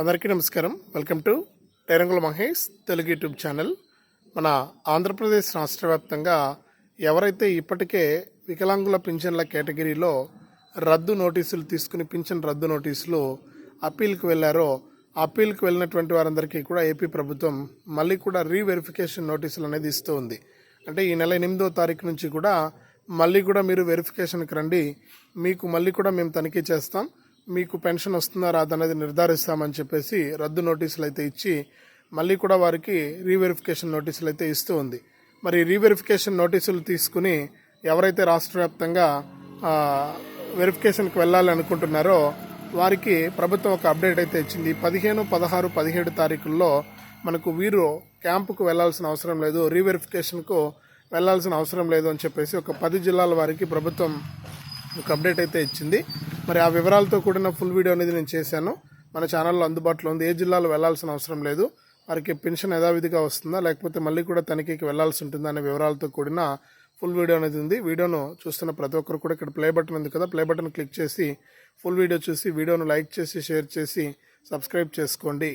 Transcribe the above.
అందరికీ నమస్కారం. Welcome to టైరంగుల మహేష్ తెలుగు యూట్యూబ్ ఛానల్. మన ఆంధ్రప్రదేశ్ రాష్ట్ర వ్యాప్తంగా ఎవరైతే ఇప్పటికే వికలాంగుల పింఛన్ల కేటగిరీలో రద్దు నోటీసులు తీసుకుని పింఛన్ రద్దు నోటీసులు అప్పీల్కి వెళ్ళారో అప్పీల్కి వెళ్ళినటువంటి వారందరికీ కూడా ఏపీ ప్రభుత్వం మళ్ళీ కూడా రీవెరిఫికేషన్ నోటీసులు అనేది ఇస్తూ ఉంది. అంటే ఈ నెల ఎనిమిదో తారీఖు నుంచి కూడా మళ్ళీ కూడా మీరు వెరిఫికేషన్కి రండి. మీకు మళ్ళీ కూడా మేము తనిఖీ చేస్తాం. మీకు పెన్షన్ వస్తుందా రాదనేది నిర్ధారిస్తామని చెప్పేసి రద్దు నోటీసులు అయితే ఇచ్చి మళ్ళీ కూడా వారికి రీవెరిఫికేషన్ నోటీసులు అయితే ఇస్తూ ఉంది. మరి రీవెరిఫికేషన్ నోటీసులు తీసుకుని ఎవరైతే రాష్ట్ర వ్యాప్తంగా వెరిఫికేషన్కి వెళ్ళాలి అనుకుంటున్నారో వారికి ప్రభుత్వం ఒక అప్డేట్ అయితే ఇచ్చింది. పదిహేను పదహారు పదిహేడు తారీఖుల్లో మనకు వీరు క్యాంపుకు వెళ్ళాల్సిన అవసరం లేదు రీవెరిఫికేషన్కు వెళ్ళాల్సిన అవసరం లేదు అని చెప్పేసి ఒక పది జిల్లాల వారికి ప్రభుత్వం ఒక అప్డేట్ అయితే ఇచ్చింది. మరి ఆ వివరాలతో కూడిన ఫుల్ వీడియో అనేది నేను చేశాను. మన ఛానల్లో అందుబాటులో ఉంది. ఏ జిల్లాలో వెళ్ళాల్సిన అవసరం లేదు. వారికి పెన్షన్ యథావిధిగా వస్తుందా? లేకపోతే మళ్ళీ కూడా తనిఖీకి వెళ్ళాల్సి ఉంటుందా అనే వివరాలతో కూడిన ఫుల్ వీడియో అనేది ఉంది. వీడియోను చూస్తున్న ప్రతి ఒక్కరు కూడా ఇక్కడ ప్లే బటన్ ఉంది కదా. ప్లే బటన్ క్లిక్ చేసి ఫుల్ వీడియో చూసి వీడియోను లైక్ చేసి షేర్ చేసి సబ్స్క్రైబ్ చేసుకోండి.